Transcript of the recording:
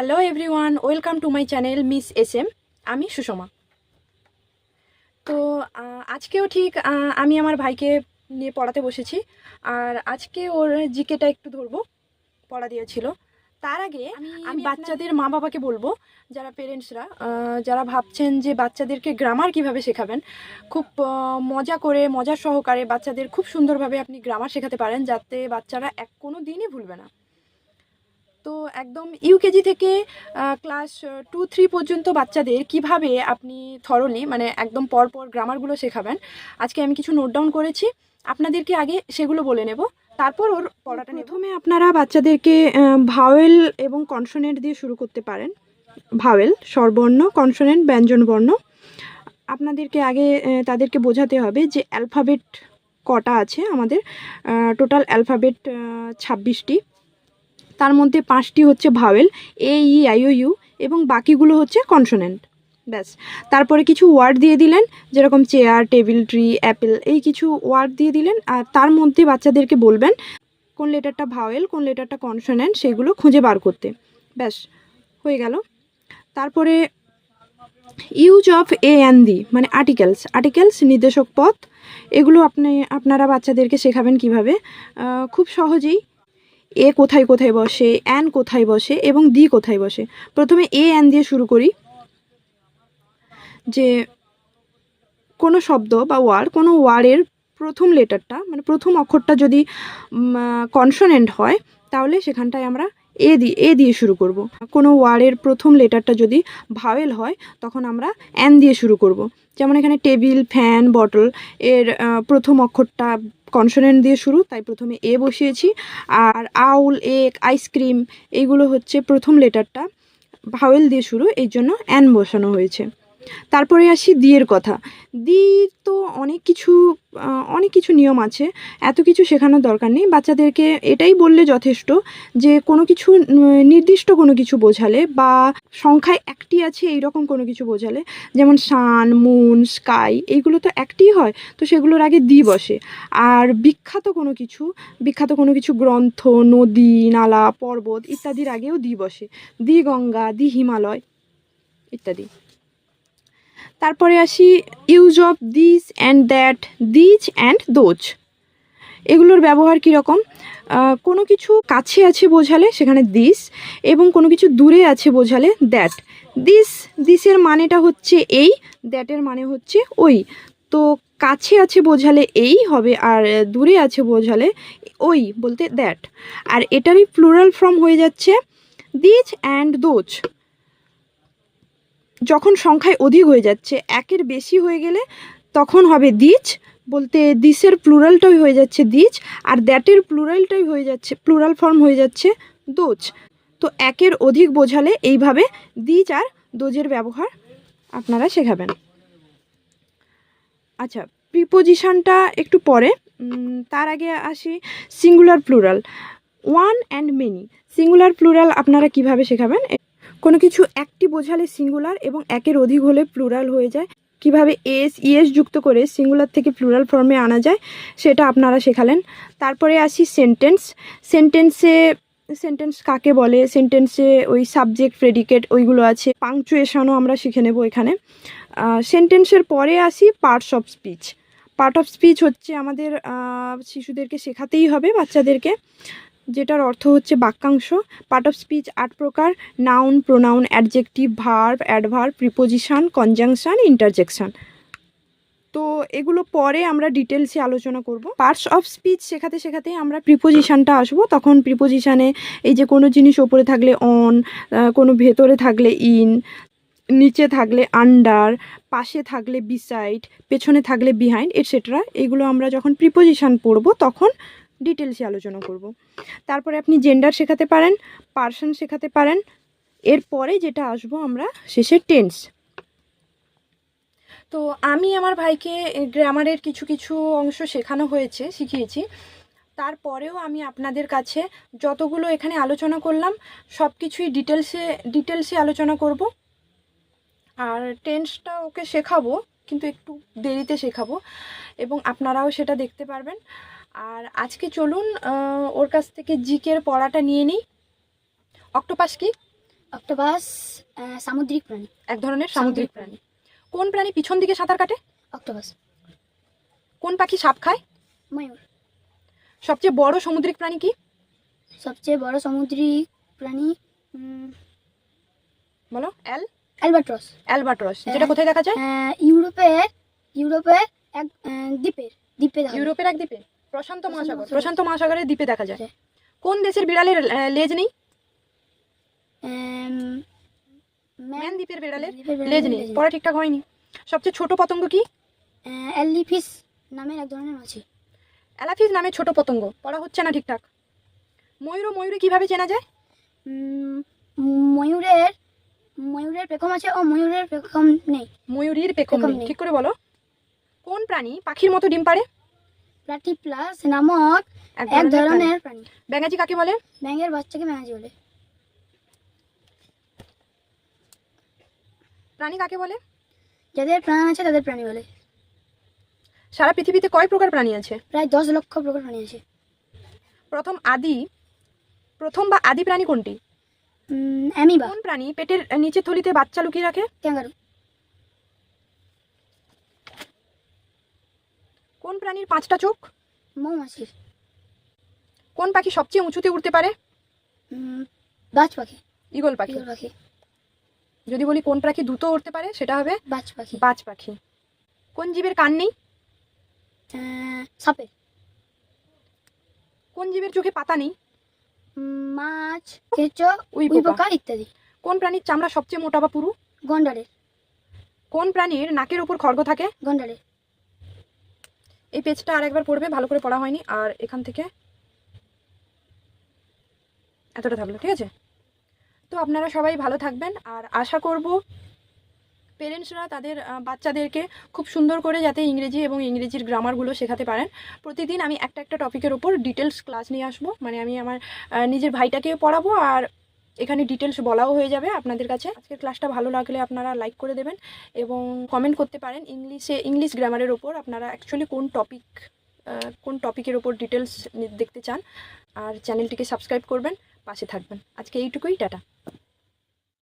Hello everyone welcome to my channel miss S M আমি সুষমা। তো আজকেও ঠিক আমি আমার ভাইকে নিয়ে পড়াতে বসেছি। আর আজকে ওর জিকেটা একটু ধরবো পড়া দিয়েছিল তার আগে আমি বাচ্চাদের মা বাবাকে বলব যারা পেরেন্টসরা যারা ভাবছেন যে বাচ্চাদেরকে গ্রামার কীভাবে শেখাবেন খুব মজা করে মজা সহকারে বাচ্চাদের খুব সুন্দরভাবে আপনি গ্রামার শেখাতে পারেন যাতে বাচ্চারা এক কোনো দিনই ভুলবে না। তো একদম ইউকেজি থেকে ক্লাস টু থ্রি পর্যন্ত বাচ্চাদের কীভাবে আপনি থরলি মানে একদম পরপর গ্রামারগুলো শেখাবেন, আজকে আমি কিছু নোট ডাউন করেছি, আপনাদেরকে আগে সেগুলো বলে নেব, তারপর ওর পড়াটা প্রথমে আপনারা বাচ্চাদেরকে ভাওয়েল এবং কনসোনেন্ট দিয়ে শুরু করতে পারেন ভাওয়েল স্বরবর্ণ কনসোনেন্ট ব্যঞ্জনবর্ণ, আপনাদেরকে আগে তাদেরকে বোঝাতে হবে যে অ্যালফাবেট কটা আছে আমাদের টোটাল অ্যালফাবেট ছাব্বিশটি তার মধ্যে পাঁচটি হচ্ছে vowel, A, E, I, O, U এবং বাকিগুলো হচ্ছে কনসোনেন্ট। ব্যাস। তারপরে কিছু ওয়ার্ড দিয়ে দিলেন, যেরকম চেয়ার, টেবিল, ট্রি, অ্যাপেল, এই কিছু ওয়ার্ড দিয়ে দিলেন আর তার মধ্যে বাচ্চাদেরকে বলবেন, কোন লেটারটা ভাওয়েল, কোন লেটারটা কনসোনেন্ট, সেগুলো খুঁজে বার করতে। ব্যাস, হয়ে গেল। তারপরে use of a an the মানে আর্টিকেলস আর্টিকেলস, নির্দেশক পথ এগুলো আপনি, আপনারা বাচ্চাদেরকে শেখাবেন কীভাবে। খুব সহজেই এ কোথায় কোথায় বসে, অ্যান কোথায় বসে এবং দি কোথায় বসে? প্রথমে এ, অ্যান দিয়ে শুরু করি। যে কোনো শব্দ বা ওয়ার, কোনো ওয়ারের প্রথম লেটারটা মানে প্রথম অক্ষরটা যদি কনসোনেন্ট হয়, তাহলে সেখানটায় আমরা এ দিয়ে এ দিয়ে শুরু করব। কোনো ওয়ার্ডের প্রথম লেটারটা যদি ভাওয়েল হয়, তখন আমরা অ্যান দিয়ে শুরু করব। যেমন এখানে টেবিল, ফ্যান, বটল এর প্রথম অক্ষরটা কনসোনেন্ট দিয়ে শুরু, তাই প্রথমে এ বসিয়েছি। আর আউল এক আইসক্রিম এইগুলো হচ্ছে প্রথম লেটারটা ভাওয়েল দিয়ে শুরু এই জন্য অ্যান বসানো হয়েছে। তারপরে আসি দিয়ের কথা। দি তো অনেক কিছু অনেক কিছু নিয়ম আছে, এত কিছু শেখানোর দরকার নেই। বাচ্চাদেরকে এটাই বললে যথেষ্ট যে কোনো কিছু নির্দিষ্ট কোনো কিছু বোঝালে বা সংখ্যায় একটি আছে এই রকম কোনো কিছু বোঝালে, যেমন সান মুন, স্কাই এইগুলো তো একটি হয়, তো সেগুলোর আগে দি বসে। আর বিখ্যাত কোনো কিছু, বিখ্যাত কোনো কিছু গ্রন্থ, নদী, নালা, পর্বত ইত্যাদির আগেও দি বসে। দি গঙ্গা, দি হিমালয় ইত্যাদি। তারপরে আসি use of this and that these and those এগুলোর ব্যবহার কীরকম? কোনো কিছু কাছে আছে বোঝালে সেখানে দিস এবং কোনো কিছু দূরে আছে বোঝালে দ্যাট দিস দিসের মানেটা হচ্ছে এই দ্যাটের মানে হচ্ছে ওই। তো কাছে আছে বোঝালে এই হবে আর দূরে আছে বোঝালে ওই বলতে দ্যাট আর এটারই প্লুরাল ফর্ম হয়ে যাচ্ছে দিজ অ্যান্ড দোজ যখন সংখ্যায় অধিক হয়ে যাচ্ছে, একের বেশি হয়ে গেলে তখন হবে দিচ বলতে দিসের প্লুরালটাই হয়ে যাচ্ছে দিচ আর দ্যাটের প্লুরালটাই হয়ে যাচ্ছে, প্লুরাল ফর্ম হয়ে যাচ্ছে দোজ। তো একের অধিক বোঝালে এইভাবে দিচ আর দোজের ব্যবহার আপনারা শেখাবেন। আচ্ছা প্রিপোজিশনটা একটু পরে তার আগে আসি singular plural. One and many. Singular plural আপনারা কীভাবে শেখাবেন কোনো কিছু একটি বোঝালে সিঙ্গুলার এবং একের অধিক হলে প্লুরাল হয়ে যায়। কীভাবে এস, ইএস যুক্ত করে সিঙ্গুলার থেকে প্লুরাল ফর্মে আনা যায়, সেটা আপনারা শেখালেন। তারপরে আসি সেন্টেন্স সেন্টেন্সে সেন্টেন্স কাকে বলে? সেন্টেন্সে ওই সাবজেক্ট প্রেডিকেট ওইগুলো আছে। পাংচুয়েশনও আমরা শিখে নেব এখানে। সেন্টেন্সের পরে আসি parts of speech part of speech হচ্ছে আমাদের শিশুদেরকে শেখাতেই হবে বাচ্চাদেরকে। যেটার অর্থ হচ্ছে বাক্যাংশ পার্ট অফ স্পিচ আট প্রকার noun pronoun adjective verb adverb preposition conjunction interjection তো এগুলো পরে আমরা ডিটেলসে আলোচনা করব। পার্টস অফ স্পিচ শেখাতে শেখাতে আমরা প্রিপোজিশানটা আসব। তখন প্রিপোজিশানে এই যে কোনো জিনিস ওপরে থাকলে অন কোনো ভেতরে থাকলে ইন নিচে থাকলে আন্ডার পাশে থাকলে বিসাইড পেছনে থাকলে বিহাইন্ড এটসেট্রা এগুলো আমরা যখন প্রিপোজিশান পড়ব তখন ডিটেলসে আলোচনা করব। তারপরে আপনি জেন্ডার শেখাতে পারেন পার্সন শেখাতে পারেন, এরপরে যেটা আসব আমরা শেষে টেন্স তো আমি আমার ভাইকে গ্রামারের কিছু কিছু অংশ শেখানো হয়েছে, শিখিয়েছি। তারপরেও আমি আপনাদের কাছে যতগুলো এখানে আলোচনা করলাম সব কিছুই ডিটেলসে ডিটেলসে আলোচনা করব। আর টেন্সটা ওকে শেখাবো, কিন্তু একটু দেরিতে শেখাবো, এবং আপনারাও সেটা দেখতে পারবেন। আর আজকে চলুন ওর কাছ থেকে জিকের পড়াটা নিয়ে নিই। অক্টোপাস কি? অক্টোপাস সামুদ্রিক প্রাণী। এক ধরনের সামুদ্রিক প্রাণী। কোন প্রাণী পিছন দিকে সাঁতার কাটে? অক্টোপাস। কোন পাখি সাপ খায়? ময়ূর। সবচেয়ে বড় সামুদ্রিক প্রাণী কি? সবচেয়ে বড় সামুদ্রিক প্রাণী বলো এল অ্যালবাট্রস। অ্যালবাট্রস। হ্যাঁ। যেটা কোথায় দেখা যায়? আহ, ইউরোপের ইউরোপের এক দ্বীপের দ্বীপে ইউরোপের এক দ্বীপে। প্রশান্ত মহাসাগর। প্রশান্ত মহাসাগরের দ্বীপে দেখা যায়। হ্যাঁ। কোন দেশের বিড়ালের লেজ নেই? ম্যান দ্বীপের বিড়ালের লেজ নেই। পড়া ঠিকঠাক হয়নি। সবচেয়ে ছোট পতঙ্গ কি? অ্যালিফিস নামের এক ধরনের মাছি। অ্যালাফিস নামে ছোট পতঙ্গ। পড়া হচ্ছে না ঠিকঠাক। ময়ূর ও ময়ূরে কীভাবে চেনা যায়? ময়ূরের ময়ূরের পেখম আছে ও ময়ূরের পেখম নেই। ময়ূরীর পেখম নেই। ঠিক করে বলো। কোন প্রাণী পাখির মতো ডিম পাড়ে? প্লাটিপ্লাস নামক এক। ধরনের প্রাণী। ব্যাঙাচি কাকে বলে? ব্যাঙের বাচ্চাকে ম্যানাজি বলে। প্রাণী কাকে বলে? যাদের প্রাণ আছে তাদের প্রাণী বলে। সারা পৃথিবীতে কয় প্রকার প্রাণী আছে? প্রায় দশ লক্ষ প্রকার প্রাণী আছে। প্রথম আদি প্রথম বা আদি প্রাণী কোনটি? অ্যামিবা। কোন প্রাণী পেটের নিচে থলিতে বাচ্চা লুকিয়ে রাখে? ক্যাঙ্গারু। প্রাণীর পাঁচটা চোখ? মৌমাছির। কোন পাখি সবচেয়ে উঁচুতে উঠতে পারে? বাজ পাখি। ঈগল পাখি। ইগল পাখি। যদি বলি কোন পাখি দ্রুত উঠতে পারে সেটা হবে বাজ পাখি। বাজ পাখি। কোন জীবের কান নেই? সাপের। কোন জীবের চোখে পাতা নেই? মাছ কেঁচো উই উই পোকা। পোকা ইত্যাদি। কোন প্রাণীর চামড়া সবচেয়ে মোটা বা পুরু? গন্ডারের। কোন প্রাণীর নাকের উপর খড়গ থাকে? গন্ডারের। এই পেজটা আর একবার পড়বে, ভালো করে পড়া হয়নি, আর এখান থেকে এতটা থাকল ঠিক আছে? তো আপনারা সবাই ভালো থাকবেন, আর আশা করব পেরেন্টসরা তাদের বাচ্চাদেরকে খুব সুন্দর করে যাতে ইংরেজি এবং ইংরেজির গ্রামারগুলো শেখাতে পারেন। প্রতিদিন আমি একটা একটা টপিকের ওপর ডিটেলস ক্লাস নিয়ে আসব মানে আমি আমার নিজের ভাইটাকে পড়াবো, আর এখানে ডিটেলস বলাও হয়ে যাবে আপনাদের কাছে। আজকের ক্লাসটা ভালো লাগলে আপনারা লাইক করে দেবেন এবং কমেন্ট করতে পারেন ইংলিশে ইংলিশ গ্রামারের ওপর আপনারা অ্যাকচুয়ালি কোন টপিক কোন টপিকের ওপর ডিটেলস দেখতে চান। আর চ্যানেলটিকে সাবস্ক্রাইব করবেন, পাশে থাকবেন। আজকে এইটুকুই, টাটা।